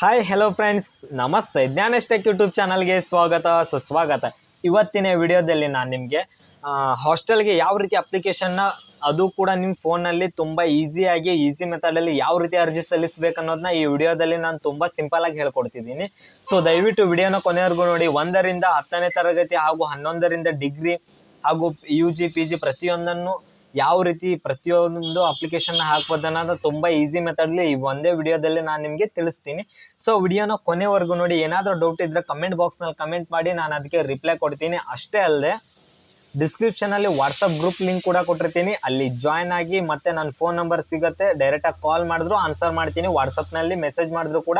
Hi hello friends ನಮಸ್ತೆ. ಜ್ಞಾನಸ್ಟೆಕ್ YouTube ಚಾನಲ್ಗೆ ಸ್ವಾಗತ. ಸುಸ್ವಾಗತ ಇವತ್ತಿನ ವಿಡಿಯೋದಲ್ಲಿ ನಾನು ನಿಮಗೆ ಹಾಸ್ಟೆಲ್ಗೆ ಯಾವ ರೀತಿ ಅಪ್ಲಿಕೇಶನ್ನ ಅದು ಕೂಡ ನಿಮ್ಮ ಫೋನಲ್ಲಿ ತುಂಬ ಈಸಿಯಾಗಿ ಈಸಿ ಮೆಥಡಲ್ಲಿ ಯಾವ ರೀತಿ ಅರ್ಜಿ ಸಲ್ಲಿಸಬೇಕು ಅನ್ನೋದನ್ನ ಈ ವಿಡಿಯೋದಲ್ಲಿ ನಾನು ತುಂಬ ಸಿಂಪಲಾಗಿ ಹೇಳ್ಕೊಡ್ತಿದ್ದೀನಿ. ಸೊ ದಯವಿಟ್ಟು ವಿಡಿಯೋನ ಕೊನೆವರೆಗೂ ನೋಡಿ. ಒಂದರಿಂದ ಹತ್ತನೇ ತರಗತಿ ಹಾಗೂ ಹನ್ನೊಂದರಿಂದ ಡಿಗ್ರಿ ಹಾಗೂ ಯು ಜಿ ಪಿ ಜಿ ಪ್ರತಿಯೊಂದನ್ನು ಯಾವ ರೀತಿ ಪ್ರತಿಯೊಂದು ಅಪ್ಲಿಕೇಶನ್ ಹಾಕ್ಬೋದು ಅನ್ನೋದು ತುಂಬ ಈಸಿ ಮೆಥಡ್ಲಿ ಈ ಒಂದೇ ವಿಡಿಯೋದಲ್ಲಿ ನಾನು ನಿಮಗೆ ತಿಳಿಸ್ತೀನಿ. ಸೊ ವಿಡಿಯೋನ ಕೊನೆವರೆಗೂ ನೋಡಿ, ಏನಾದರೂ ಡೌಟ್ ಇದ್ದರೆ ಕಮೆಂಟ್ ಬಾಕ್ಸ್ನಲ್ಲಿ ಕಮೆಂಟ್ ಮಾಡಿ, ನಾನು ಅದಕ್ಕೆ ರಿಪ್ಲೈ ಕೊಡ್ತೀನಿ. ಅಷ್ಟೇ ಅಲ್ಲದೆ ಡಿಸ್ಕ್ರಿಪ್ಷನಲ್ಲಿ ವಾಟ್ಸಪ್ ಗ್ರೂಪ್ ಲಿಂಕ್ ಕೂಡ ಕೊಟ್ಟಿರ್ತೀನಿ. ಅಲ್ಲಿ ಜಾಯ್ನ್ ಆಗಿ ಮತ್ತೆ ನನ್ನ ಫೋನ್ ನಂಬರ್ ಸಿಗುತ್ತೆ. ಡೈರೆಕ್ಟಾಗಿ ಕಾಲ್ ಮಾಡಿದ್ರು ಆನ್ಸರ್ ಮಾಡ್ತೀನಿ. ವಾಟ್ಸಪ್ನಲ್ಲಿ ಮೆಸೇಜ್ ಮಾಡಿದ್ರು ಕೂಡ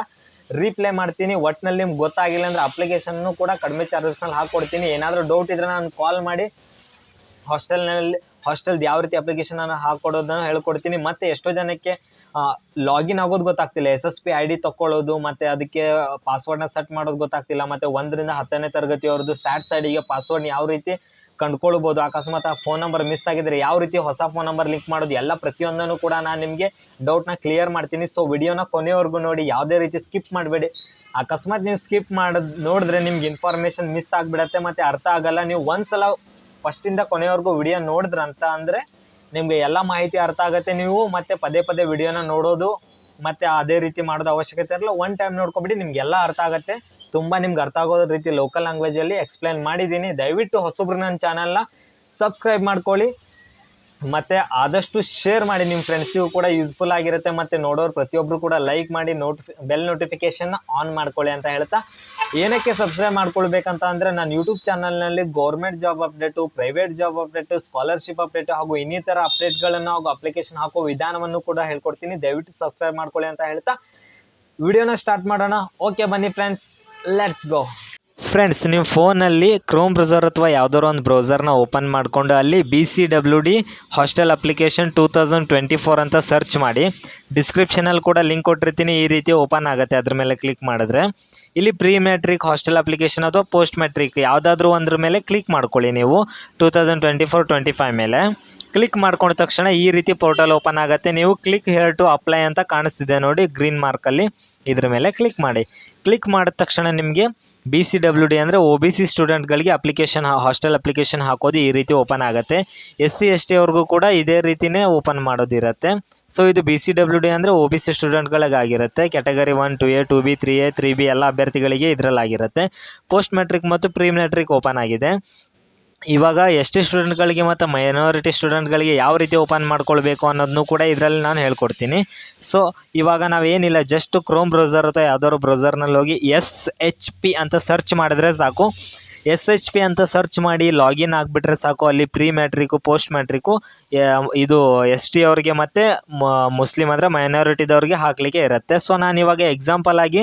ರಿಪ್ಲೈ ಮಾಡ್ತೀನಿ. ಒಟ್ಟಿನಲ್ಲಿ ನಿಮ್ಗೆ ಗೊತ್ತಾಗಿಲ್ಲ ಅಂದರೆ ಅಪ್ಲಿಕೇಶನ್ನು ಕೂಡ ಕಡಿಮೆ ಚಾರ್ಜಸ್ನಲ್ಲಿ ಹಾಕ್ಕೊಡ್ತೀನಿ. ಏನಾದರೂ ಡೌಟ್ ಇದ್ದರೆ ನಾನು ಕಾಲ್ ಮಾಡಿ ಹಾಸ್ಟೆಲ್ನಲ್ಲಿ ಹಾಸ್ಟೆಲ್ದು ಯಾವ ರೀತಿ ಅಪ್ಲಿಕೇಶನ್ ಅನ್ನು ಹಾಕೊಡೋದನ್ನ ಹೇಳ್ಕೊಡ್ತೀನಿ. ಮತ್ತೆ ಎಷ್ಟೋ ಜನಕ್ಕೆ ಲಾಗಿನ್ ಆಗೋದು ಗೊತ್ತಾಗ್ತಿಲ್ಲ. S S P I D ತೊಗೊಳ್ಳೋದು ಮತ್ತೆ ಅದಕ್ಕೆ ಪಾಸ್ವರ್ಡ್ನ ಸೆಟ್ ಮಾಡೋದು ಗೊತ್ತಾಗ್ತಿಲ್ಲ. ಮತ್ತೆ ಒಂದರಿಂದ ಹತ್ತನೇ ತರಗತಿಯವ್ರದ್ದು ಸ್ಯಾಟ್ ಸೈಡಿಗೆ ಪಾಸ್ವರ್ಡ್ನ ಯಾವ ರೀತಿ ಕಂಡುಕೊಳ್ಬೋದು. ಅಕಸ್ಮಾತ್ ಆ ಫೋನ್ ನಂಬರ್ ಮಿಸ್ ಆಗಿದ್ರೆ ಯಾವ ರೀತಿ ಹೊಸ ಫೋನ್ ನಂಬರ್ ಲಿಂಕ್ ಮಾಡೋದು, ಎಲ್ಲ ಪ್ರತಿಯೊಂದನ್ನು ಕೂಡ ನಾನು ನಿಮಗೆ ಡೌಟ್ನ ಕ್ಲಿಯರ್ ಮಾಡ್ತೀನಿ. ಸೊ ವಿಡಿಯೋನ ಕೊನೆವರೆಗೂ ನೋಡಿ, ಯಾವುದೇ ರೀತಿ ಸ್ಕಿಪ್ ಮಾಡಬೇಡಿ. ಅಕಸ್ಮಾತ್ ನೀವು ಸ್ಕಿಪ್ ಮಾಡೋದು ನೋಡಿದ್ರೆ ನಿಮ್ಗೆ ಇನ್ಫಾರ್ಮೇಷನ್ ಮಿಸ್ ಆಗಿಬಿಡತ್ತೆ. ಮತ್ತು ಅರ್ಥ ಆಗಲ್ಲ. ನೀವು ಒಂದ್ಸಲ ಫಸ್ಟಿಂದ ಕೊನೆವರೆಗೂ ವಿಡಿಯೋ ನೋಡಿದ್ರಂತ ಅಂದರೆ ನಿಮಗೆ ಎಲ್ಲ ಮಾಹಿತಿ ಅರ್ಥ ಆಗುತ್ತೆ ನೀವು, ಮತ್ತೆ ಪದೇ ಪದೇ ವಿಡಿಯೋನ ನೋಡೋದು, ಮತ್ತೆ ಅದೇ ರೀತಿ ಮಾಡೋದು ಅವಶ್ಯಕತೆ ಇರಲ್ಲ. ಒನ್ ಟೈಮ್ ನೋಡ್ಕೊಬಿಡಿ ನಿಮ್ಗೆಲ್ಲ ಅರ್ಥ ಆಗುತ್ತೆ. ತುಂಬ ನಿಮ್ಗೆ ಅರ್ಥ ಆಗೋ ರೀತಿ ಲೋಕಲ್ ಲ್ಯಾಂಗ್ವೇಜಲ್ಲಿ ಎಕ್ಸ್ಪ್ಲೈನ್ ಮಾಡಿದ್ದೀನಿ. ದಯವಿಟ್ಟು ಹೊಸಬ್ರು ನನ್ನ ಚಾನಲ್ನ ಸಬ್ಸ್ಕ್ರೈಬ್ ಮಾಡ್ಕೊಳ್ಳಿ. ಮತ್ತು ಆದಷ್ಟು ಶೇರ್ ಮಾಡಿ ನಿಮ್ಮ ಫ್ರೆಂಡ್ಸಿಗೂ ಕೂಡ ಯೂಸ್ಫುಲ್ ಆಗಿರುತ್ತೆ. ಮತ್ತು ನೋಡೋರು ಪ್ರತಿಯೊಬ್ಬರು ಕೂಡ ಲೈಕ್ ಮಾಡಿ ನೋಟಿಫಿ ಬೆಲ್ ನೋಟಿಫಿಕೇಷನ್ ಆನ್ ಮಾಡ್ಕೊಳ್ಳಿ ಅಂತ ಹೇಳ್ತಾ, ಏನಕ್ಕೆ ಸಬ್ಸ್ಕ್ರೈಬ್ ಮಾಡ್ಕೊಳ್ಬೇಕಂತ ಅಂದರೆ ನಾನು ಯೂಟ್ಯೂಬ್ ಚಾನಲ್ನಲ್ಲಿ government job update private job update scholarship update ಹಾಗೂ ಇನ್ನಿತರ ಅಪ್ಡೇಟ್ಗಳನ್ನು ಹಾಗೂ ಅಪ್ಲಿಕೇಶನ್ ಹಾಕೋ ವಿಧಾನವನ್ನು ಕೂಡ ಹೇಳ್ಕೊಡ್ತೀನಿ. ದಯವಿಟ್ಟು ಸಬ್ಸ್ಕ್ರೈಬ್ ಮಾಡ್ಕೊಳ್ಳಿ ಅಂತ ಹೇಳ್ತಾ, ವಿಡಿಯೋನ ಸ್ಟಾರ್ಟ್ ಮಾಡೋಣ. ಓಕೆ ಬನ್ನಿ ಫ್ರೆಂಡ್ಸ್ ಲೆಟ್ಸ್ ಗೋ ಫ್ರೆಂಡ್ಸ್ ನಿಮ್ಮ ಫೋನಲ್ಲಿ ಕ್ರೋಮ್ ಬ್ರೌಸರ್ ಅಥವಾ ಯಾವುದಾದ್ರು ಒಂದು ಬ್ರೌಸರ್ನ ಓಪನ್ ಮಾಡಿಕೊಂಡು ಅಲ್ಲಿ B C W D hostel application two thousand twenty four ಅಂತ ಸರ್ಚ್ ಮಾಡಿ. ಡಿಸ್ಕ್ರಿಪ್ಷನಲ್ಲಿ ಕೂಡ ಲಿಂಕ್ ಕೊಟ್ಟಿರ್ತೀನಿ, ಈ ರೀತಿ ಓಪನ್ ಆಗುತ್ತೆ. ಅದ್ರ ಮೇಲೆ ಕ್ಲಿಕ್ ಮಾಡಿದ್ರೆ. ಇಲ್ಲಿ ಪ್ರೀ ಮ್ಯಾಟ್ರಿಕ್ ಹಾಸ್ಟೆಲ್ ಅಪ್ಲಿಕೇಶನ್ ಅಥವಾ ಪೋಸ್ಟ್ ಮ್ಯಾಟ್ರಿಕ್ ಯಾವುದಾದ್ರೂ ಒಂದ್ರ ಮೇಲೆ ಕ್ಲಿಕ್ ಮಾಡ್ಕೊಳ್ಳಿ ನೀವು two thousand twenty four twenty five ಮೇಲೆ. ಕ್ಲಿಕ್ ಮಾಡ್ಕೊಂಡ ತಕ್ಷಣ ಈ ರೀತಿ ಪೋರ್ಟಲ್ ಓಪನ್ ಆಗುತ್ತೆ. ನೀವು ಕ್ಲಿಕ್ ಹೇರ್ ಟು ಅಪ್ಲೈ ಅಂತ ಕಾಣಿಸ್ತಿದೆ ನೋಡಿ ಗ್ರೀನ್ ಮಾರ್ಕಲ್ಲಿ ಇದ್ರ ಮೇಲೆ ಕ್ಲಿಕ್ ಮಾಡಿ. ಕ್ಲಿಕ್ ಮಾಡಿದ ತಕ್ಷಣ ನಿಮಗೆ ಬಿ ಸಿ ಡಬ್ಲ್ಯೂ ಡಿ ಅಂದರೆ ಒ ಬಿ ಸಿ ಸ್ಟೂಡೆಂಟ್ಗಳಿಗೆ ಅಪ್ಲಿಕೇಶನ್ ಹಾಸ್ಟೆಲ್ ಅಪ್ಲಿಕೇಶನ್ ಹಾಕೋದು ಈ ರೀತಿ ಓಪನ್ ಆಗುತ್ತೆ. ಎಸ್ ಸಿ ಎಸ್ ಟಿ ಅವ್ರಿಗೂ ಕೂಡ ಇದೇ ರೀತಿಯೇ ಓಪನ್ ಮಾಡೋದಿರುತ್ತೆ ಸೊ ಇದು ಬಿ ಸಿ ಡಬ್ಲ್ಯೂ ಡಿ ಅಂದರೆ O B C ಸ್ಟೂಡೆಂಟ್ಗಳಿಗಾಗಿರುತ್ತೆ category one two A two B three A three B ಎಲ್ಲ ಅಭ್ಯರ್ಥಿಗಳಿಗೆ ಇದರಲ್ಲಾಗಿರುತ್ತೆ. ಪೋಸ್ಟ್ ಮೆಟ್ರಿಕ್ ಮತ್ತು ಪ್ರೀ ಮೆಟ್ರಿಕ್ ಓಪನ್ ಆಗಿದೆ. ಇವಾಗ ಎಸ್ ಟಿ ಸ್ಟೂಡೆಂಟ್ಗಳಿಗೆ ಮತ್ತು ಮೈನಾರಿಟಿ ಸ್ಟೂಡೆಂಟ್ಗಳಿಗೆ ಯಾವ ರೀತಿ ಓಪನ್ ಮಾಡ್ಕೊಳ್ಬೇಕು ಅನ್ನೋದನ್ನು ಕೂಡ ಇದರಲ್ಲಿ ನಾನು ಹೇಳ್ಕೊಡ್ತೀನಿ. ಸೊ ಇವಾಗ ನಾವೇನಿಲ್ಲ ಜಸ್ಟ್ ಕ್ರೋಮ್ ಬ್ರೌಸರ್ ಅಥವಾ ಯಾವ್ದಾದ್ರು ಬ್ರೌಸರ್ನಲ್ಲಿ ಹೋಗಿ ಎಸ್ ಎಚ್ ಪಿ ಅಂತ ಸರ್ಚ್ ಮಾಡಿದ್ರೆ ಸಾಕು. ಎಸ್ ಎಚ್ ಪಿ ಅಂತ ಸರ್ಚ್ ಮಾಡಿ ಲಾಗಿನ್ ಆಗಿಬಿಟ್ರೆ ಸಾಕು. ಅಲ್ಲಿ ಪ್ರೀ ಮ್ಯಾಟ್ರಿಕು ಪೋಸ್ಟ್ ಮ್ಯಾಟ್ರಿಕು ಇದು ಎಸ್ ಟಿ ಅವ್ರಿಗೆ ಮತ್ತು ಮುಸ್ಲಿಮ್ ಅಂದರೆ ಮೈನಾರಿಟಿದವ್ರಿಗೆ ಹಾಕಲಿಕ್ಕೆ ಇರುತ್ತೆ. ಸೊ ನಾನು ಇವಾಗ ಎಕ್ಸಾಂಪಲ್ ಆಗಿ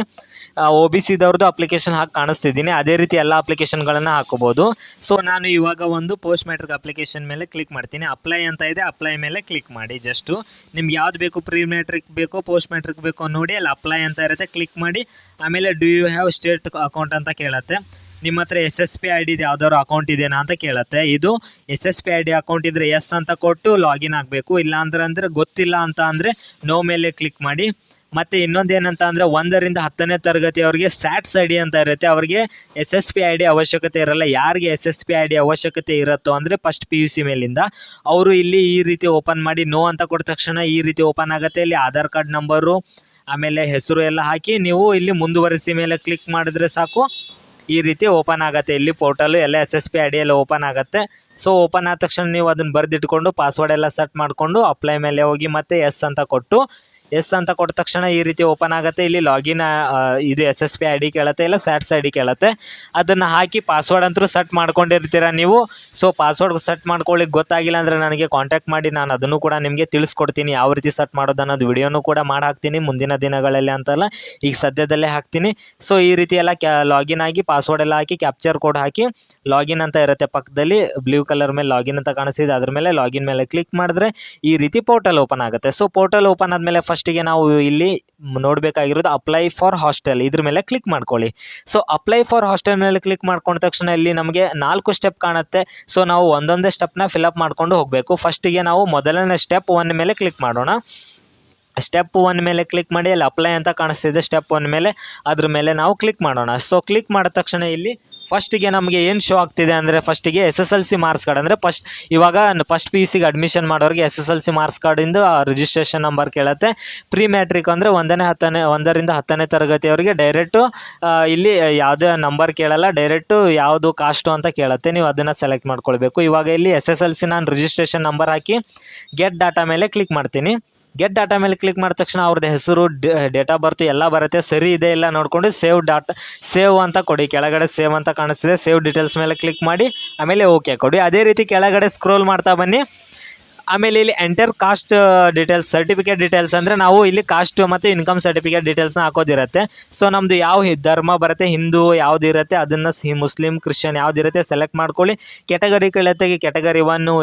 ಒ ಬಿ ಸಿದವ್ರದ್ದು ಅಪ್ಲಿಕೇಶನ್ ಹಾಕಿ ಕಾಣಿಸ್ತಿದ್ದೀನಿ. ಅದೇ ರೀತಿ ಎಲ್ಲ ಅಪ್ಲಿಕೇಶನ್ಗಳನ್ನು ಹಾಕೋಬೋದು. ಸೊ ನಾನು ಇವಾಗ ಒಂದು ಪೋಸ್ಟ್ ಮ್ಯಾಟ್ರಿಕ್ ಅಪ್ಲಿಕೇಶನ್ ಮೇಲೆ ಕ್ಲಿಕ್ ಮಾಡ್ತೀನಿ. ಅಪ್ಲೈ ಅಂತ ಇದೆ ಅಪ್ಲೈ ಮೇಲೆ ಕ್ಲಿಕ್ ಮಾಡಿ. ಜಸ್ಟು ನಿಮ್ಗೆ ಯಾವ್ದು ಬೇಕು ಪ್ರೀ ಮ್ಯಾಟ್ರಿಕ್ ಬೇಕೋ ಪೋಸ್ಟ್ ಮ್ಯಾಟ್ರಿಕ್ ಬೇಕೋ ನೋಡಿ, ಅಲ್ಲಿ ಅಪ್ಲೈ ಅಂತ ಇರುತ್ತೆ ಕ್ಲಿಕ್ ಮಾಡಿ. ಆಮೇಲೆ do you have state account ಅಂತ ಕೇಳುತ್ತೆ. ನಿಮ್ಮ ಹತ್ರ S S P I D ಯಾವ್ದಾದ್ರು ಅಕೌಂಟ್ ಇದೆಯಾ ಅಂತ ಕೇಳುತ್ತೆ. ಇದು S S P I D account ಇದ್ದರೆ ಎಸ್ ಅಂತ ಕೊಟ್ಟು ಲಾಗಿನ್ ಆಗಬೇಕು. ಇಲ್ಲ ಅಂದ್ರೆ ಅಂದರೆ ಗೊತ್ತಿಲ್ಲ ಅಂತ ಅಂದರೆ ನೋ ಮೇಲೆ ಕ್ಲಿಕ್ ಮಾಡಿ. ಮತ್ತು ಇನ್ನೊಂದು ಏನಂತ ಅಂದರೆ ಒಂದರಿಂದ ಹತ್ತನೇ ತರಗತಿ ಅವರಿಗೆ ಸ್ಯಾಟ್ಸ್ ಐ ಡಿ ಅಂತ ಇರುತ್ತೆ. ಅವರಿಗೆ S S P I D ಅವಶ್ಯಕತೆ ಇರಲ್ಲ. ಯಾರಿಗೆ S S P I D ಅವಶ್ಯಕತೆ ಇರುತ್ತೋ ಅಂದರೆ ಫಸ್ಟ್ ಪಿ ಯು ಸಿ ಮೇಲಿಂದ. ಅವರು ಇಲ್ಲಿ ಈ ರೀತಿ ಓಪನ್ ಮಾಡಿ ನೋ ಅಂತ ಕೊಟ್ಟ ತಕ್ಷಣ ಈ ರೀತಿ ಓಪನ್ ಆಗುತ್ತೆ. ಇಲ್ಲಿ ಆಧಾರ್ ಕಾರ್ಡ್ ನಂಬರು ಆಮೇಲೆ ಹೆಸರು ಎಲ್ಲ ಹಾಕಿ ನೀವು ಇಲ್ಲಿ ಮುಂದುವರಿಸಿ ಮೇಲೆ ಕ್ಲಿಕ್ ಮಾಡಿದ್ರೆ ಸಾಕು. ಈ ರೀತಿ ಓಪನ್ ಆಗುತ್ತೆ. ಇಲ್ಲಿ ಪೋರ್ಟಲು ಎಲ್ಲ ಎಸ್ ಎಸ್ ಪಿ ಎಲ್ಲ ಓಪನ್ ಆಗುತ್ತೆ. ಸೊ ಓಪನ್ ಆದ ತಕ್ಷಣ ನೀವು ಅದನ್ನು ಬರೆದಿಟ್ಕೊಂಡು ಪಾಸ್ವರ್ಡ್ ಎಲ್ಲ ಸೆಟ್ ಮಾಡಿಕೊಂಡು ಅಪ್ಲೈ ಮೇಲೆ ಹೋಗಿ ಮತ್ತೆ ಎಸ್ ಅಂತ ಕೊಟ್ಟು ಎಸ್ ಅಂತ ಕೊಟ್ಟ ತಕ್ಷಣ ಈ ರೀತಿ ಓಪನ್ ಆಗುತ್ತೆ. ಇಲ್ಲಿ ಲಾಗಿನ್ ಇದು S S P I D ಕೇಳುತ್ತೆ, ಇಲ್ಲ ಸ್ಯಾಟ್ಸ್ ಐ ಡಿ ಕೇಳುತ್ತೆ. ಅದನ್ನು ಹಾಕಿ ಪಾಸ್ವರ್ಡ್ ಅಂತೂ ಸೆಟ್ ಮಾಡ್ಕೊಂಡಿರ್ತೀರ ನೀವು. ಸೊ ಪಾಸ್ವರ್ಡ್ ಸೆಟ್ ಮಾಡ್ಕೊಳ್ಳಿ ಗೊತ್ತಾಗಿಲ್ಲ ಅಂದರೆ ನನಗೆ ಕಾಂಟ್ಯಾಕ್ಟ್ ಮಾಡಿ, ನಾನು ಅದನ್ನು ಕೂಡ ನಿಮಗೆ ತಿಳಿಸ್ಕೊಡ್ತೀನಿ. ಯಾವ ರೀತಿ ಸೆಟ್ ಮಾಡೋದು ಅನ್ನೋದು ವಿಡಿಯೋನೂ ಕೂಡ ಮಾಡಿ ಹಾಕ್ತೀನಿ ಮುಂದಿನ ದಿನಗಳಲ್ಲಿ ಅಂತಲ್ಲ. ಈಗ ಸದ್ಯದಲ್ಲೇ ಹಾಕ್ತೀನಿ. ಸೊ ಈ ರೀತಿ ಎಲ್ಲ ಕ್ಯಾ, ಲಾಗಿನ್ ಆಗಿ ಪಾಸ್ವರ್ಡ್ ಎಲ್ಲ ಹಾಕಿ ಕ್ಯಾಪ್ಚರ್ ಕೋಡ್ ಹಾಕಿ ಲಾಗಿನ್ ಅಂತ ಇರುತ್ತೆ ಪಕ್ಕದಲ್ಲಿ. ಬ್ಲೂ ಕಲರ್ ಮೇಲೆ ಲಾಗಿನ್ ಅಂತ ಕಾಣಿಸಿದೆ ಅದ್ರ ಮೇಲೆ ಲಾಗಿನ್ ಮೇಲೆ ಕ್ಲಿಕ್ ಮಾಡಿದ್ರೆ ಈ ರೀತಿ ಪೋರ್ಟಲ್ ಓಪನ್ ಆಗುತ್ತೆ. ಸೊ ಪೋರ್ಟಲ್ ಓಪನ್ ಆದಮೇಲೆ ಫಸ್ಟಿಗೆ ನಾವು ಇಲ್ಲಿ ನೋಡಬೇಕಾಗಿರೋದು ಅಪ್ಲೈ ಫಾರ್ ಹಾಸ್ಟೆಲ್ ಇದ್ರ ಮೇಲೆ ಕ್ಲಿಕ್ ಮಾಡ್ಕೊಳ್ಳಿ. ಸೊ ಅಪ್ಲೈ ಫಾರ್ ಹಾಸ್ಟೆಲ್ ಮೇಲೆ ಕ್ಲಿಕ್ ಮಾಡ್ಕೊಂಡ ತಕ್ಷಣ ಇಲ್ಲಿ ನಮಗೆ ನಾಲ್ಕು ಸ್ಟೆಪ್ ಕಾಣುತ್ತೆ. ಸೊ ನಾವು ಒಂದೊಂದೇ ಸ್ಟೆಪ್ನ ಫಿಲಪ್ ಮಾಡ್ಕೊಂಡು ಹೋಗಬೇಕು. ಫಸ್ಟಿಗೆ ನಾವು ಮೊದಲನೇ ಸ್ಟೆಪ್ ಒನ್ ಮೇಲೆ ಕ್ಲಿಕ್ ಮಾಡೋಣ. ಸ್ಟೆಪ್ ಒನ್ ಮೇಲೆ ಕ್ಲಿಕ್ ಮಾಡಿ ಅಲ್ಲಿ ಅಪ್ಲೈ ಅಂತ ಕಾಣಿಸ್ತಿದೆ. ಸ್ಟೆಪ್ ಒನ್ ಮೇಲೆ ಅದ್ರ ಮೇಲೆ ನಾವು ಕ್ಲಿಕ್ ಮಾಡೋಣ. ಸೊ ಕ್ಲಿಕ್ ಮಾಡಿದ ತಕ್ಷಣ ಇಲ್ಲಿ ಫಸ್ಟಿಗೆ ನಮಗೆ ಏನು ಶೋ ಆಗ್ತಿದೆ ಅಂದರೆ ಫಸ್ಟಿಗೆ S S L C marks card ಅಂದರೆ ಫಸ್ಟ್ ಇವಾಗ ಫಸ್ಟ್ ಪಿ ಯು ಸಿಗೆ ಅಡ್ಮಿಷನ್ ಮಾಡೋರಿಗೆ S S L C marks ಕಾರ್ಡಿಂದು ರಿಜಿಸ್ಟ್ರೇಷನ್ ನಂಬರ್ ಕೇಳುತ್ತೆ. ಪ್ರೀ ಮ್ಯಾಟ್ರಿಕ್ ಅಂದರೆ ಒಂದನೇ, ಹತ್ತನೇ, ಒಂದರಿಂದ ಹತ್ತನೇ ತರಗತಿಯವರಿಗೆ ಡೈರೆಕ್ಟು ಇಲ್ಲಿ ಯಾವುದೇ ನಂಬರ್ ಕೇಳಲ್ಲ ಡೈರೆಕ್ಟು ಯಾವುದು ಕಾಸ್ಟು ಅಂತ ಕೇಳುತ್ತೆ. ನೀವು ಅದನ್ನು ಸೆಲೆಕ್ಟ್ ಮಾಡ್ಕೊಳ್ಬೇಕು. ಇವಾಗ ಇಲ್ಲಿ ಎಸ್ ಎಸ್ ಎಲ್ ಸಿ ನಾನು ರಿಜಿಸ್ಟ್ರೇಷನ್ ನಂಬರ್ ಹಾಕಿ ಗೆಟ್ ಡಾಟಾ ಮೇಲೆ ಕ್ಲಿಕ್ ಮಾಡ್ತೀನಿ. ಗೆಟ್ ಡಾಟಾ ಮೇಲೆ ಕ್ಲಿಕ್ ಮಾಡಿದ ತಕ್ಷಣ ಅವ್ರದ್ದು ಹೆಸರು ಡೇಟಾ ಬರ್ತ್ ಎಲ್ಲ ಬರುತ್ತೆ. ಸರಿ ಇದೆ ಇಲ್ಲ ನೋಡಿಕೊಂಡು ಸೇವ್ ಡಾಟಾ ಸೇವ್ ಅಂತ ಕೊಡಿ. ಕೆಳಗಡೆ ಸೇವ್ ಅಂತ ಕಾಣಿಸ್ತಿದೆ. ಸೇವ್ ಡೀಟೇಲ್ಸ್ ಮೇಲೆ ಕ್ಲಿಕ್ ಮಾಡಿ, ಆಮೇಲೆ ಓಕೆ ಕೊಡಿ. ಅದೇ ರೀತಿ ಕೆಳಗಡೆ ಸ್ಕ್ರೋಲ್ ಮಾಡ್ತಾ ಬನ್ನಿ. ಆಮೇಲೆ ಇಲ್ಲಿ enter caste details certificate details ಅಂದರೆ ನಾವು ಇಲ್ಲಿ ಕಾಸ್ಟ್ ಮತ್ತು ಇನ್ಕಮ್ ಸರ್ಟಿಫಿಕೇಟ್ ಡೀಟೇಲ್ಸ್ನ ಹಾಕೋದಿರುತ್ತೆ. ಸೊ ನಮ್ಮದು ಯಾವ ಧರ್ಮ ಬರುತ್ತೆ, ಹಿಂದೂ ಯಾವ್ದು ಇರುತ್ತೆ, ಅದನ್ನು ಸಿ ಮುಸ್ಲಿಮ್ ಕ್ರಿಶ್ಚಿಯನ್ ಯಾವುದಿರುತ್ತೆ ಸೆಲೆಕ್ಟ್ ಮಾಡ್ಕೊಳ್ಳಿ. ಕೆಟಗರಿ ಕೇಳುತ್ತೆ category one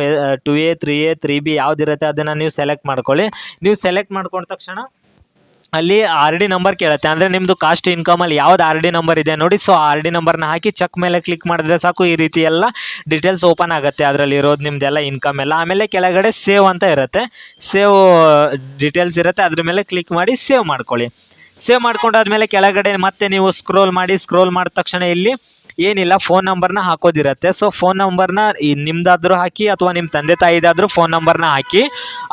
two A three A three B ಯಾವುದಿರುತ್ತೆ ಅದನ್ನು ನೀವು ಸೆಲೆಕ್ಟ್ ಮಾಡ್ಕೊಳ್ಳಿ. ನೀವು ಸೆಲೆಕ್ಟ್ ಮಾಡ್ಕೊಂಡ ತಕ್ಷಣ ಅಲ್ಲಿ ಆರ್ ಡಿ ನಂಬರ್ ಕೇಳುತ್ತೆ. ಅಂದರೆ ನಿಮ್ಮದು ಕಾಸ್ಟ್ ಇನ್ಕಮಲ್ಲಿ ಯಾವ್ದು ಆರ್ ಡಿ ನಂಬರ್ ಇದೆ ನೋಡಿ. ಸೊ ಆರ್ ಡಿ ನಂಬರ್ನ ಹಾಕಿ ಚೆಕ್ ಮೇಲೆ ಕ್ಲಿಕ್ ಮಾಡಿದ್ರೆ ಸಾಕು. ಈ ರೀತಿ ಎಲ್ಲ ಡೀಟೇಲ್ಸ್ ಓಪನ್ ಆಗುತ್ತೆ ಅದರಲ್ಲಿ ಇರೋದು ನಿಮ್ಮದೆಲ್ಲ ಇನ್ಕಮ್ ಎಲ್ಲ. ಆಮೇಲೆ ಕೆಳಗಡೆ ಸೇವ್ ಅಂತ ಇರುತ್ತೆ. ಸೇವ್ ಡೀಟೇಲ್ಸ್ ಇರುತ್ತೆ. ಅದ್ರ ಮೇಲೆ ಕ್ಲಿಕ್ ಮಾಡಿ ಸೇವ್ ಮಾಡ್ಕೊಳ್ಳಿ. ಸೇವ್ ಮಾಡ್ಕೊಂಡಾದ್ಮೇಲೆ ಕೆಳಗಡೆ ಮತ್ತೆ ನೀವು ಸ್ಕ್ರೋಲ್ ಮಾಡಿ ಸ್ಕ್ರೋಲ್ ಮಾಡಿದ ತಕ್ಷಣ ಇಲ್ಲಿ ಏನಿಲ್ಲ ಫೋನ್ ನಂಬರ್ನ ಹಾಕೋದಿರುತ್ತೆ. ಸೊ ಫೋನ್ ನಂಬರ್ನ ನಿಮ್ದಾದ್ರೂ ಹಾಕಿ ಅಥವಾ ನಿಮ್ಮ ತಂದೆ ತಾಯಿದಾದ್ರೂ ಫೋನ್ ನಂಬರ್ನ ಹಾಕಿ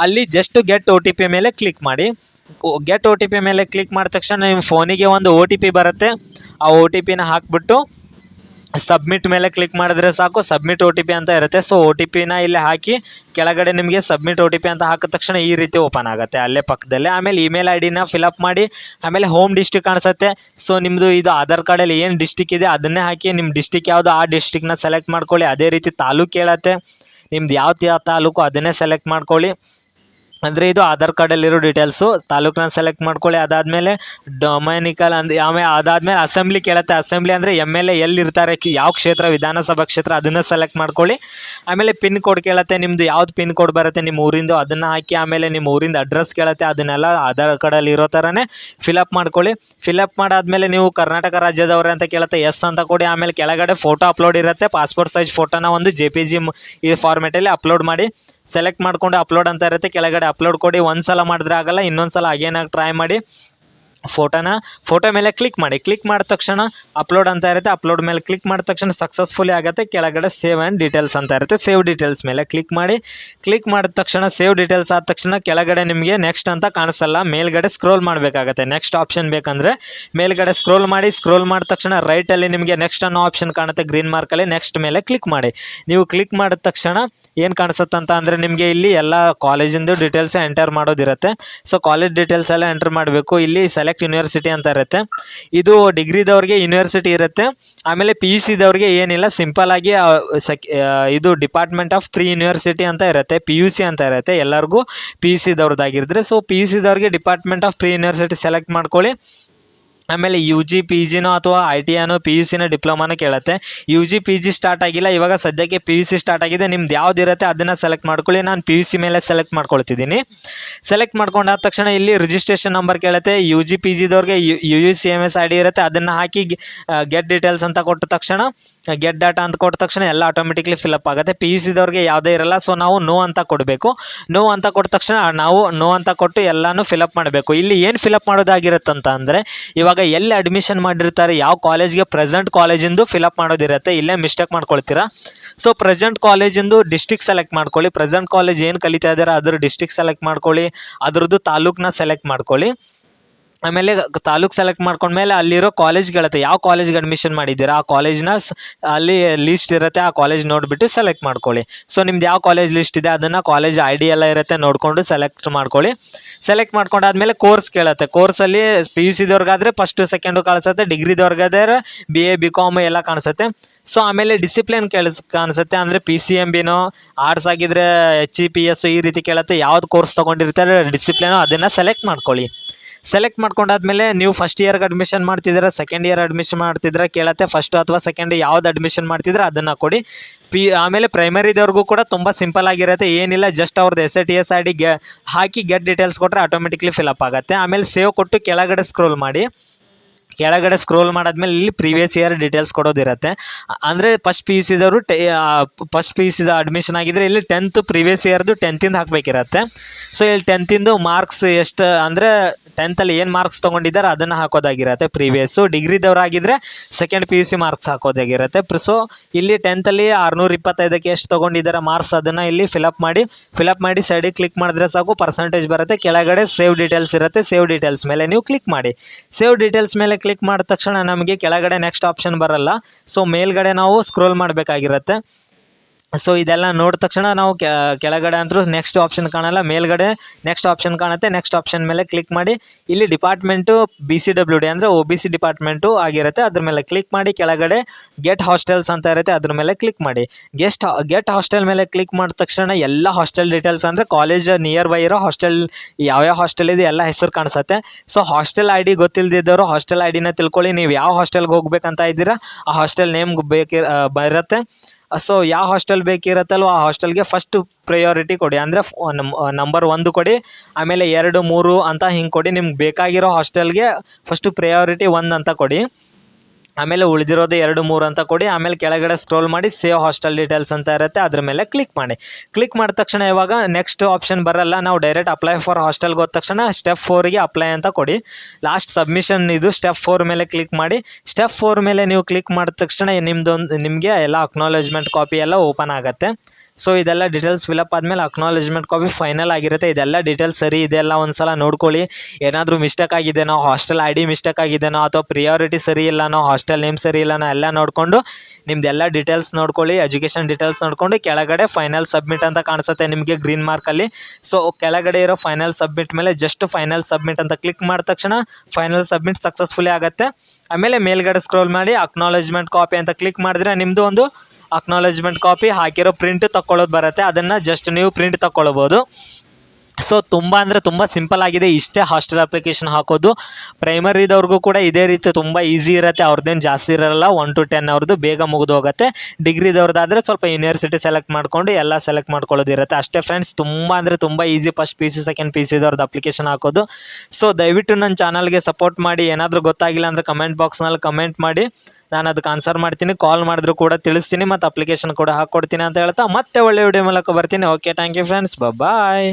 ಅಲ್ಲಿ just get O T P ಮೇಲೆ ಕ್ಲಿಕ್ ಮಾಡಿ. ಗೆಟ್ ಒ ಟಿ ಪಿ ಮೇಲೆ ಕ್ಲಿಕ್ ಮಾಡಿದ ತಕ್ಷಣ ನಿಮ್ಮ ಫೋನಿಗೆ ಒಂದು ಒ ಟಿ ಪಿ ಬರುತ್ತೆ. ಆ ಒ ಟಿ ಪಿನ ಹಾಕ್ಬಿಟ್ಟು ಸಬ್ಮಿಟ್ ಮೇಲೆ ಕ್ಲಿಕ್ ಮಾಡಿದ್ರೆ ಸಾಕು. ಸಬ್ಮಿಟ್ ಒ ಟಿ ಪಿ ಅಂತ ಇರುತ್ತೆ. ಸೊ ಒ ಟಿ ಪಿನ ಇಲ್ಲಿ ಹಾಕಿ ಕೆಳಗಡೆ ನಿಮಗೆ ಸಬ್ಮಿಟ್ ಒ ಟಿ ಪಿ ಅಂತ ಹಾಕಿದ ತಕ್ಷಣ ಈ ರೀತಿ ಓಪನ್ ಆಗುತ್ತೆ. ಅಲ್ಲೇ ಪಕ್ಕದಲ್ಲೇ. ಆಮೇಲೆ ಇಮೇಲ್ ಐ ಡಿನ ಫಿಲಪ್ ಮಾಡಿ, ಆಮೇಲೆ ಹೋಮ್ ಡಿಸ್ಟಿಕ್ ಕಾಣಿಸುತ್ತೆ. ಸೊ ನಿಮ್ಮದು ಇದು ಆಧಾರ್ ಕಾರ್ಡಲ್ಲಿ ಏನು ಡಿಸ್ಟಿಕ್ ಇದೆ ಅದನ್ನೇ ಹಾಕಿ ನಿಮ್ಮ ಡಿಸ್ಟಿಕ್ ಯಾವುದು ಆ ಡಿಸ್ಟಿಕ್ನ ಸೆಲೆಕ್ಟ್ ಮಾಡ್ಕೊಳ್ಳಿ. ಅದೇ ರೀತಿ ತಾಲೂಕು ಹೇಳತ್ತೆ. ನಿಮ್ದು ಯಾವ ತಾಲೂಕು ಅದನ್ನೇ ಸೆಲೆಕ್ಟ್ ಮಾಡ್ಕೊಳ್ಳಿ. ಅಂದರೆ ಇದು ಆಧಾರ್ ಕಾರ್ಡಲ್ಲಿರೋ ಡೀಟೇಲ್ಸು ತಾಲೂಕನ್ನ ಸೆಲೆಕ್ಟ್ ಮಾಡ್ಕೊಳ್ಳಿ. ಅದಾದಮೇಲೆ ಡೊಮೈನಿಕಲ್ ಅಂದ್ರೆ ಆಮೇಲೆ ಅದಾದಮೇಲೆ ಅಸೆಂಬ್ಲಿ ಕೇಳುತ್ತೆ. ಅಸೆಂಬ್ಲಿ ಅಂದರೆ ಎಂ ಎಲ್ ಎ ಎಲ್ಲಿರ್ತಾರೆ ಯಾವ ಕ್ಷೇತ್ರ, ವಿಧಾನಸಭಾ ಕ್ಷೇತ್ರ, ಅದನ್ನು ಸೆಲೆಕ್ಟ್ ಮಾಡ್ಕೊಳ್ಳಿ. ಆಮೇಲೆ ಪಿನ್ ಕೋಡ್ ಕೇಳುತ್ತೆ. ನಿಮ್ಮದು ಯಾವ್ದು ಪಿನ್ ಕೋಡ್ ಬರುತ್ತೆ ನಿಮ್ಮ ಊರಿಂದು ಅದನ್ನು ಹಾಕಿ, ಆಮೇಲೆ ನಿಮ್ಮ ಊರಿಂದ ಅಡ್ರೆಸ್ ಕೇಳುತ್ತೆ. ಅದನ್ನೆಲ್ಲ ಆಧಾರ್ ಕಾರ್ಡಲ್ಲಿ ಇರೋ ಥರನೇ ಫಿಲಪ್ ಮಾಡ್ಕೊಳ್ಳಿ. ಫಿಲಪ್ ಮಾಡಾದಮೇಲೆ ನೀವು ಕರ್ನಾಟಕ ರಾಜ್ಯದವರೇ ಅಂತ ಕೇಳುತ್ತೆ, ಎಸ್ ಅಂತ ಕೊಡಿ. ಆಮೇಲೆ ಕೆಳಗಡೆ ಫೋಟೋ ಅಪ್ಲೋಡ್ ಇರುತ್ತೆ. ಪಾಸ್ಪೋರ್ಟ್ ಸೈಜ್ ಫೋಟೋನ ಒಂದು ಜೆ ಪಿ ಜಿ ಈ ಫಾರ್ಮೆಟಲ್ಲಿ ಅಪ್ಲೋಡ್ ಮಾಡಿ ಸೆಲೆಕ್ಟ್ ಮಾಡ್ಕೊಂಡು ಅಪ್ಲೋಡ್ ಅಂತ ಇರುತ್ತೆ. ಕೆಳಗಡೆ ಅಪ್ಲೋಡ್ ಕೊಡಿ. ಒಂದ್ಸಲ ಮಾಡಿದ್ರೆ ಆಗಲ್ಲ ಇನ್ನೊಂದು ಸಲ ಅಗೇನಾಗಿ ಟ್ರೈ ಮಾಡಿ. ಫೋಟೋನ, ಫೋಟೋ ಮೇಲೆ ಕ್ಲಿಕ್ ಮಾಡಿ. ಕ್ಲಿಕ್ ಮಾಡಿದ ತಕ್ಷಣ ಅಪ್ಲೋಡ್ ಅಂತ ಇರುತ್ತೆ. ಅಪ್ಲೋಡ್ ಮೇಲೆ ಕ್ಲಿಕ್ ಮಾಡಿದ ತಕ್ಷಣ ಸಕ್ಸಸ್ಫುಲಿ ಆಗುತ್ತೆ. ಕೆಳಗಡೆ ಸೇವ್ ಆ್ಯಂಡ್ ಡೀಟೇಲ್ಸ್ ಅಂತ ಇರುತ್ತೆ. ಸೇವ್ ಡೀಟೇಲ್ಸ್ ಮೇಲೆ ಕ್ಲಿಕ್ ಮಾಡಿ. ಕ್ಲಿಕ್ ಮಾಡಿದ ತಕ್ಷಣ ಸೇವ್ ಡೀಟೇಲ್ಸ್ ಆದ ತಕ್ಷಣ ಕೆಳಗಡೆ ನಿಮಗೆ ನೆಕ್ಸ್ಟ್ ಅಂತ ಕಾಣಿಸಲ್ಲ. ಮೇಲ್ಗಡೆ ಸ್ಕ್ರೋಲ್ ಮಾಡಬೇಕಾಗತ್ತೆ. ನೆಕ್ಸ್ಟ್ ಆಪ್ಷನ್ ಬೇಕಂದರೆ ಮೇಲ್ಗಡೆ ಸ್ಕ್ರೋಲ್ ಮಾಡಿ. ಸ್ಕ್ರೋಲ್ ಮಾಡಿದ ತಕ್ಷಣ ರೈಟಲ್ಲಿ ನಿಮಗೆ ನೆಕ್ಸ್ಟ್ ಅನ್ನೋ ಆಪ್ಷನ್ ಕಾಣುತ್ತೆ. ಗ್ರೀನ್ ಮಾರ್ಕಲ್ಲಿ ನೆಕ್ಸ್ಟ್ ಮೇಲೆ ಕ್ಲಿಕ್ ಮಾಡಿ. ನೀವು ಕ್ಲಿಕ್ ಮಾಡಿದ ತಕ್ಷಣ ಏನು ಕಾಣಿಸುತ್ತೆ ಅಂತ ಅಂದರೆ ನಿಮಗೆ ಇಲ್ಲಿ ಎಲ್ಲ ಕಾಲೇಜಿಂದು ಡೀಟೇಲ್ಸ್ ಎಂಟರ್ ಮಾಡೋದಿರುತ್ತೆ. ಸೊ ಕಾಲೇಜ್ ಡೀಟೇಲ್ಸ್ ಎಲ್ಲ ಎಂಟರ್ ಮಾಡಬೇಕು. ಇಲ್ಲಿ ಸೆಲೆಕ್ಟ್ ಯೂನಿವರ್ಸಿಟಿ ಅಂತ ಇರುತ್ತೆ. ಇದು ಡಿಗ್ರಿದವ್ರಿಗೆ ಯೂನಿವರ್ಸಿಟಿ ಇರುತ್ತೆ. ಆಮೇಲೆ ಪಿ ಯು ಸಿದವ್ರಿಗೆ ಏನಿಲ್ಲ ಸಿಂಪಲ್ ಆಗಿ ಸೆಕ್ ಇದು ಡಿಪಾರ್ಟ್ಮೆಂಟ್ ಆಫ್ ಪ್ರೀ ಯೂನಿವರ್ಸಿಟಿ ಅಂತ ಇರುತ್ತೆ ಪಿ ಯು ಸಿ ಅಂತ ಇರುತ್ತೆ. ಎಲ್ಲರಿಗೂ ಪಿ ಯು ಸಿದವ್ರದ್ದಾಗಿರಿದ್ರೆ so P U ಸಿದವ್ರಿಗೆ department of pre university select ಮಾಡ್ಕೊಳ್ಳಿ. ಆಮೇಲೆ ಯು ಜಿ ಪಿ ಜಿನೋ ಅಥವಾ ಐ ಟಿ ಐನೋ ಪಿ ಯು ಸಿನೋ ಡಿಪ್ಲೊಮಾನ ಕೇಳುತ್ತೆ. U G P G start ಆಗಿಲ್ಲ, ಇವಾಗ ಸದ್ಯಕ್ಕೆ ಪಿ ಯು ಸಿ ಸ್ಟಾರ್ಟ್ ಆಗಿದೆ. ನಿಮ್ದು ಯಾವ್ದು ಇರುತ್ತೆ ಅದನ್ನು ಸೆಲೆಕ್ಟ್ ಮಾಡ್ಕೊಳ್ಳಿ. ನಾನು ಪಿ ಯು ಸಿ ಮೇಲೆ ಸೆಲೆಕ್ಟ್ ಮಾಡ್ಕೊಳ್ತಿದ್ದೀನಿ. ಸೆಲೆಕ್ಟ್ ಮಾಡ್ಕೊಂಡಾದ ತಕ್ಷಣ ಇಲ್ಲಿ ರಿಜಿಸ್ಟ್ರೇಷನ್ ನಂಬರ್ ಕೇಳುತ್ತೆ. U G P ಜಿದವ್ರಿಗೆ U U C M S I D ಇರುತ್ತೆ. ಅದನ್ನು ಹಾಕಿ ಗೆಟ್ ಡೀಟೇಲ್ಸ್ ಅಂತ ಕೊಟ್ಟ ತಕ್ಷಣ ಗೆಟ್ ಡಾಟಾ ಅಂತ ಕೊಟ್ಟ ತಕ್ಷಣ ಎಲ್ಲ ಆಟೋಮೆಟಿಕ್ಲಿ ಫಿಲಪ್ ಆಗುತ್ತೆ. ಪಿ ಯು ಸಿದವ್ರಿಗೆ ಯಾವುದೇ ಇರಲ್ಲ ಸೊ ನಾವು ನೋ ಅಂತ ಕೊಡಬೇಕು. ನೋ ಅಂತ ಕೊಟ್ಟ ತಕ್ಷಣ ನಾವು ನೋ ಅಂತ ಕೊಟ್ಟು ಎಲ್ಲನೂ ಫಿಲಪ್ ಮಾಡಬೇಕು. ಇಲ್ಲಿ ಏನು ಫಿಲಪ್ ಮಾಡೋದಾಗಿರುತ್ತಂತ ಅಂದರೆ, ಇವಾಗ ಎಲ್ಲಿ ಅಡ್ಮಿಷನ್ ಮಾಡಿರ್ತಾರೆ, ಯಾವ ಕಾಲೇಜ್ಗೆ ಪ್ರೆಸೆಂಟ್ ಕಾಲೇಜಿಂದು ಫಿಲಪ್ ಮಾಡೋದಿರುತ್ತೆ, ಇಲ್ಲೇ ಮಿಸ್ಟೇಕ್ ಮಾಡ್ಕೊಳ್ತೀರಾ? ಸೊ ಪ್ರೆಸೆಂಟ್ ಕಾಲೇಜಿಂದು ಡಿಸ್ಟಿಕ್ ಸೆಲೆಕ್ಟ್ ಮಾಡ್ಕೊಳ್ಳಿ. ಪ್ರೆಸೆಂಟ್ ಕಾಲೇಜ್ ಏನು ಕಲಿತಾ ಇದ್ದಾರೆ ಅದ್ರ ಡಿಸ್ಟಿಕ್ ಸೆಲೆಕ್ಟ್ ಮಾಡ್ಕೊಳ್ಳಿ, ಅದ್ರದ್ದು ತಾಲೂಕನ್ನ ಸೆಲೆಕ್ಟ್ ಮಾಡ್ಕೊಳ್ಳಿ. ಆಮೇಲೆ ತಾಲೂಕ್ ಸೆಲೆಕ್ಟ್ ಮಾಡ್ಕೊಂಡ್ಮೇಲೆ ಅಲ್ಲಿರೋ ಕಾಲೇಜ್ ಕೇಳುತ್ತೆ ಯಾವ ಕಾಲೇಜ್ಗೆ ಅಡ್ಮಿಷನ್ ಮಾಡಿದ್ದೀರಾ? ಆ ಕಾಲೇಜ್ನ ಸ್- ಅಲ್ಲಿ ಲಿಸ್ಟ್ ಇರುತ್ತೆ, ಆ ಕಾಲೇಜ್ ನೋಡಿಬಿಟ್ಟು ಸೆಲೆಕ್ಟ್ ಮಾಡ್ಕೊಳ್ಳಿ. ಸೊ ನಿಮ್ದು ಯಾವ ಕಾಲೇಜ್ ಲಿಸ್ಟ್ ಇದೆ, ಅದನ್ನು ಕಾಲೇಜ್ ಐ ಡಿ ಎಲ್ಲ ಇರುತ್ತೆ, ನೋಡಿಕೊಂಡು ಸೆಲೆಕ್ಟ್ ಮಾಡ್ಕೊಳ್ಳಿ. ಸೆಲೆಕ್ಟ್ ಮಾಡ್ಕೊಂಡಾದ್ಮೇಲೆ ಕೋರ್ಸ್ ಕೇಳುತ್ತೆ. ಕೋರ್ಸಲ್ಲಿ ಪಿ ಯು ಸಿದವ್ರಿಗಾದ್ರೆ ಫಸ್ಟು ಸೆಕೆಂಡು ಕಾಣಿಸುತ್ತೆ ಡಿಗ್ರಿದವ್ರಿಗಾದರೆ ಬಿ ಎ ಬಿ ಕಾಮ್ ಎಲ್ಲ ಕಾಣಿಸುತ್ತೆ. ಸೊ ಆಮೇಲೆ ಡಿಸಿಪ್ಲಿನ್ ಕೇಳಿಸ್ ಕಾಣಿಸುತ್ತೆ, ಅಂದರೆ ಪಿ ಸಿ ಎಂ ಬಿನೋ ಆರ್ಟ್ಸ್ ಆಗಿದ್ರೆ ಎಚ್ ಇ ಪಿ ಎಸ್ ಈ ರೀತಿ ಕೇಳುತ್ತೆ, ಯಾವ್ದು ಕೋರ್ಸ್ ತೊಗೊಂಡಿರ್ತಾರೆ ಡಿಸಿಪ್ಲಿನೋ ಅದನ್ನು ಸೆಲೆಕ್ಟ್ ಮಾಡ್ಕೊಳ್ಳಿ. ಸೆಲೆಕ್ಟ್ ಮಾಡ್ಕೊಂಡಾದ್ಮೇಲೆ ನೀವು ಫಸ್ಟ್ ಇಯರ್ಗೆ ಅಡ್ಮಿಷನ್ ಮಾಡ್ತಿದ್ದೀರಾ ಸೆಕೆಂಡ್ ಇಯರ್ ಅಡ್ಮಿಷನ್ ಮಾಡ್ತಿದ್ರೆ ಕೇಳತ್ತೆ ಫಸ್ಟ್ ಅಥವಾ ಸೆಕೆಂಡ್ ಯಾವ್ದು ಅಡ್ಮಿಷನ್ ಮಾಡ್ತಿದ್ರೆ ಅದನ್ನು ಕೊಡಿ. ಪಿ, ಆಮೇಲೆ ಪ್ರೈಮರಿದವ್ರಿಗೂ ಕೂಡ ತುಂಬ ಸಿಂಪಲ್ ಆಗಿರುತ್ತೆ, ಏನಿಲ್ಲ ಜಸ್ಟ್ ಅವ್ರದ್ದು S A T S I D hockey get details ಕೊಟ್ಟರೆ ಆಟೋಮೆಟಿಕ್ಲಿ ಫಿಲಪ್ ಆಗುತ್ತೆ. ಆಮೇಲೆ ಸೇವ್ ಕೊಟ್ಟು ಕೆಳಗಡೆ ಸ್ಕ್ರೋಲ್ ಮಾಡಿ. ಕೆಳಗಡೆ ಸ್ಕ್ರೋಲ್ ಮಾಡಾದ್ಮೇಲೆ ಇಲ್ಲಿ ಪ್ರೀವಿಯಸ್ ಇಯರ್ ಡೀಟೇಲ್ಸ್ ಕೊಡೋದಿರುತ್ತೆ. ಅಂದರೆ ಫಸ್ಟ್ ಪಿ ಯು ಸಿದವರು ಟೆ ಫಸ್ಟ್ ಪಿ ಯು ಸಿದ ಅಡ್ಮಿಷನ್ ಆಗಿದ್ರೆ ಇಲ್ಲಿ ಟೆಂತ್ ಪ್ರೀವಿಯಸ್ ಇಯರ್ದು ಟೆಂತಿಂದ ಹಾಕಬೇಕಿರತ್ತೆ. ಸೊ ಇಲ್ಲಿ ಟೆಂತಿಂದು ಮಾರ್ಕ್ಸ್ ಎಷ್ಟು, ಅಂದರೆ ಟೆಂತಲ್ಲಿ ಏನು ಮಾರ್ಕ್ಸ್ ತೊಗೊಂಡಿದ್ದಾರೆ ಅದನ್ನು ಹಾಕೋದಾಗಿರುತ್ತೆ previous ಡಿಗ್ರಿದವರಾಗಿದ್ದರೆ second P U C marks ಹಾಕೋದಾಗಿರುತ್ತೆ. So ಇಲ್ಲಿ ಟೆಂತಲ್ಲಿ ಆರುನೂರ ಇಪ್ಪತ್ತೈದಕ್ಕೆ ಎಷ್ಟು ತೊಗೊಂಡಿದ್ದಾರೆ ಮಾರ್ಕ್ಸ್ ಅದನ್ನು ಇಲ್ಲಿ ಫಿಲಪ್ ಮಾಡಿ ಫಿಲಪ್ ಮಾಡಿ ಸೈಡಿಗೆ ಕ್ಲಿಕ್ ಮಾಡಿದ್ರೆ ಸಾಕು ಪರ್ಸೆಂಟೇಜ್ ಬರುತ್ತೆ. ಕೆಳಗಡೆ ಸೇವ್ ಡೀಟೇಲ್ಸ್ ಇರುತ್ತೆ ಸೇವ್ ಡೀಟೇಲ್ಸ್ ಮೇಲೆ ನೀವು ಕ್ಲಿಕ್ ಮಾಡಿ. ಸೇವ್ ಡೀಟೇಲ್ಸ್ ಮೇಲೆ ಮಾಡಿದ ತಕ್ಷಣ ನಮಗೆ ಕೆಳಗಡೆ ನೆಕ್ಸ್ಟ್ ಆಪ್ಷನ್ ಬರಲ್ಲ. ಸೊ ಮೇಲ್ಗಡೆ ನಾವು ಸ್ಕ್ರೋಲ್ ಮಾಡಬೇಕಾಗಿರುತ್ತೆ. ಸೊ ಇದೆಲ್ಲ ನೋಡಿದ ತಕ್ಷಣ ನಾವು ಕೆಳಗಡೆ ಅಂತೂ ನೆಕ್ಸ್ಟ್ ಆಪ್ಷನ್ ಕಾಣಲ್ಲ, ಮೇಲ್ಗಡೆ ನೆಕ್ಸ್ಟ್ ಆಪ್ಷನ್ ಕಾಣುತ್ತೆ. ನೆಕ್ಸ್ಟ್ ಆಪ್ಷನ್ ಮೇಲೆ ಕ್ಲಿಕ್ ಮಾಡಿ, ಇಲ್ಲಿ department B C W D ಅಂದರೆ ಒ ಬಿ ಸಿ ಡಿಪಾರ್ಟ್ಮೆಂಟು ಆಗಿರುತ್ತೆ. ಅದ್ರ ಮೇಲೆ ಕ್ಲಿಕ್ ಮಾಡಿ, ಕೆಳಗಡೆ ಗೆಟ್ ಹಾಸ್ಟೆಲ್ಸ್ ಅಂತ ಇರುತ್ತೆ. ಅದ್ರ ಮೇಲೆ ಕ್ಲಿಕ್ ಮಾಡಿ. ಗೆಸ್ಟ್ ಗೆಟ್ ಹಾಸ್ಟೆಲ್ ಮೇಲೆ ಕ್ಲಿಕ್ ಮಾಡಿದ ತಕ್ಷಣ ಎಲ್ಲ ಹಾಸ್ಟೆಲ್ ಡೀಟೇಲ್ಸ್ ಅಂದರೆ ಕಾಲೇಜ್ ನಿಯರ್ ಬೈ ಇರೋ ಹಾಸ್ಟೆಲ್ ಯಾವ್ಯಾವ ಹಾಸ್ಟೆಲ್ ಇದೆ ಎಲ್ಲ ಹೆಸರು ಕಾಣಿಸುತ್ತೆ. ಸೊ ಹಾಸ್ಟೆಲ್ ಐ ಡಿ ಗೊತ್ತಿಲ್ಲದಿದ್ದವರು ಹಾಸ್ಟೆಲ್ ಐ ಡಿನ ತಿಳ್ಕೊಳ್ಳಿ. ನೀವು ಯಾವ ಹಾಸ್ಟೆಲ್ಗೆ ಹೋಗ್ಬೇಕಂತ ಇದ್ದೀರಾ, ಆ ಹಾಸ್ಟೆಲ್ ನೇಮ್ ಬೇಕಿ ಬರುತ್ತೆ. ಸೊ ಯಾವ ಹಾಸ್ಟೆಲ್ ಬೇಕಿರತ್ತಲ್ವ ಆ ಹಾಸ್ಟೆಲ್ಗೆ ಫಸ್ಟ್ ಪ್ರಯಾರಿಟಿ ಕೊಡಿ. ಅಂದರೆ ನಂಬರ್ ಒಂದು ಕೊಡಿ, ಆಮೇಲೆ ಎರಡು, ಮೂರು ಅಂತ ಹಿಂಗೆ ಕೊಡಿ. ನಿಮ್ಗೆ ಬೇಕಾಗಿರೋ ಹಾಸ್ಟೆಲ್ಗೆ ಫಸ್ಟು ಪ್ರಯಾರಿಟಿ ಒಂದು ಅಂತ ಕೊಡಿ. ಆಮೇಲೆ ಉಳಿದಿರೋದು ಎರಡು, ಮೂರು ಅಂತ ಕೊಡಿ. ಆಮೇಲೆ ಕೆಳಗಡೆ ಸ್ಕ್ರೋಲ್ ಮಾಡಿ ಸೇವ್ ಹಾಸ್ಟೆಲ್ ಡೀಟೇಲ್ಸ್ ಅಂತ ಇರುತ್ತೆ. ಅದ್ರ ಮೇಲೆ ಕ್ಲಿಕ್ ಮಾಡಿ. ಕ್ಲಿಕ್ ಮಾಡಿದ ತಕ್ಷಣ ಇವಾಗ ನೆಕ್ಸ್ಟ್ ಆಪ್ಷನ್ ಬರಲ್ಲ. ನಾವು ಡೈರೆಕ್ಟ್ ಅಪ್ಲೈ ಫಾರ್ ಹಾಸ್ಟೆಲ್ಗೆ ಹೋದ ತಕ್ಷಣ ಸ್ಟೆಪ್ ಫೋರಿಗೆ ಅಪ್ಲೈ ಅಂತ ಕೊಡಿ. ಲಾಸ್ಟ್ ಸಬ್ಮಿಷನ್ ಇದು ಸ್ಟೆಪ್ ಫೋರ್ ಮೇಲೆ ಕ್ಲಿಕ್ ಮಾಡಿ. ಸ್ಟೆಪ್ ಫೋರ್ ಮೇಲೆ ನೀವು ಕ್ಲಿಕ್ ಮಾಡಿದ ತಕ್ಷಣ ನಿಮ್ದೊಂದು ನಿಮಗೆ ಎಲ್ಲ ಅಕ್ನಾಲೇಜ್ಮೆಂಟ್ ಕಾಪಿ ಎಲ್ಲ ಓಪನ್ ಆಗುತ್ತೆ. ಸೊ ಇದೆಲ್ಲ ಡೀಟೇಲ್ಸ್ ಫಿಲಪ್ ಆದಮೇಲೆ ಅಕ್ನಾಲೇಜ್ಮೆಂಟ್ ಕಾಪಿ ಫೈನಲ್ ಆಗಿರುತ್ತೆ. ಇದೆಲ್ಲ ಡೀಟೇಲ್ಸ್ ಸರಿ ಇದೆಲ್ಲ ಒಂದ್ಸಲ ನೋಡ್ಕೊಳ್ಳಿ. ಏನಾದರೂ ಮಿಸ್ಟೇಕ್ ಆಗಿದೆನೋ ಹಾಸ್ಟೆಲ್ ಐ ಡಿ ಮಿಸ್ಟೇಕ್ ಆಗಿದೆನೋ, ಅಥವಾ ಪ್ರಿಯಾರಿಟಿ ಸರಿ ಇಲ್ಲನೋ ಹಾಸ್ಟೆಲ್ ನೇಮ್ ಸರಿ ಇಲ್ಲನೋ, ಎಲ್ಲ ನೋಡಿಕೊಂಡು ನಿಮ್ದೆಲ್ಲ ಡೀಟೇಲ್ಸ್ ನೋಡ್ಕೊಳ್ಳಿ ಎಜುಕೇಷನ್ ಡೀಟೇಲ್ಸ್ ನೋಡಿಕೊಂಡು ಕೆಳಗಡೆ ಫೈನಲ್ ಸಬ್ಮಿಟ್ ಅಂತ ಕಾಣಿಸುತ್ತೆ ನಿಮಗೆ ಗ್ರೀನ್ ಮಾರ್ಕಲ್ಲಿ ಸೊ ಕೆಳಗಡೆ ಇರೋ ಫೈನಲ್ ಸಬ್ಮಿಟ್ ಮೇಲೆ ಜಸ್ಟ್ ಫೈನಲ್ ಸಬ್ಮಿಟ್ ಅಂತ ಕ್ಲಿಕ್ ಮಾಡಿದ ತಕ್ಷಣ ಫೈನಲ್ ಸಬ್ಮಿಟ್ ಸಕ್ಸಸ್ಫುಲಿ ಆಗುತ್ತೆ. ಆಮೇಲೆ ಮೇಲ್ಗಡೆ ಸ್ಕ್ರೋಲ್ ಮಾಡಿ ಅಕ್ನಾಲೇಜ್ಮೆಂಟ್ ಕಾಪಿ ಅಂತ ಕ್ಲಿಕ್ ಮಾಡಿದ್ರೆ ನಿಮ್ಮದು ಒಂದು ಅಕ್ನಾಲೇಜ್ಮೆಂಟ್ ಕಾಪಿ ಹಾಕಿರೋ ಪ್ರಿಂಟ್ ತಗೊಳ್ಳೋದು ಬರುತ್ತೆ. ಅದನ್ನು ಜಸ್ಟ್ ನೀವು ಪ್ರಿಂಟ್ ತಗೊಳ್ಬೋದು ಸೊ ತುಂಬ ಅಂದರೆ ತುಂಬ ಸಿಂಪಲ್ ಆಗಿದೆ. ಇಷ್ಟೇ ಹಾಸ್ಟೆಲ್ ಅಪ್ಲಿಕೇಶನ್ ಹಾಕೋದು. ಪ್ರೈಮರಿದವ್ರಿಗೂ ಕೂಡ ಇದೇ ರೀತಿ ತುಂಬ ಈಸಿ ಇರುತ್ತೆ. ಅವ್ರದ್ದೇನು ಜಾಸ್ತಿ ಇರಲ್ಲ. ಒನ್ ಟು ಟೆನ್ ಅವ್ರದ್ದು ಬೇಗ ಮುಗಿದು ಹೋಗುತ್ತೆ ಡಿಗ್ರಿದವ್ರದ್ದಾದರೆ ಸ್ವಲ್ಪ ಯೂನಿವರ್ಸಿಟಿ ಸೆಲೆಕ್ಟ್ ಮಾಡಿಕೊಂಡು ಎಲ್ಲ ಸೆಲೆಕ್ಟ್ ಮಾಡ್ಕೊಳ್ಳೋದಿರುತ್ತೆ ಅಷ್ಟೇ ಫ್ರೆಂಡ್ಸ್ ತುಂಬ ಅಂದರೆ ತುಂಬ easy first P C second P ಸಿದವ್ರದ್ದು application ಹಾಕೋದು. ಸೊ ದಯವಿಟ್ಟು ನನ್ನ ಚಾನಲ್ಗೆ ಸಪೋರ್ಟ್ ಮಾಡಿ. ಏನಾದರೂ ಗೊತ್ತಾಗಿಲ್ಲ ಅಂದರೆ ಕಮೆಂಟ್ ಬಾಕ್ಸ್ನಲ್ಲಿ ಕಮೆಂಟ್ ಮಾಡಿ. ನಾನು ಅದಕ್ಕೆ ಆನ್ಸರ್ ಮಾಡ್ತೀನಿ. ಕಾಲ್ ಮಾಡಿದ್ರು ಕೂಡ ತಿಳಿಸ್ತೀನಿ. ಮತ್ತು ಅಪ್ಲಿಕೇಶನ್ ಕೂಡ ಹಾಕ್ಕೊಡ್ತೀನಿ ಅಂತ ಹೇಳ್ತಾ ಮತ್ತೆ ಒಳ್ಳೆ ವಿಡಿಯೋ ಮೂಲಕ ಬರ್ತೀನಿ. Okay thank you friends bye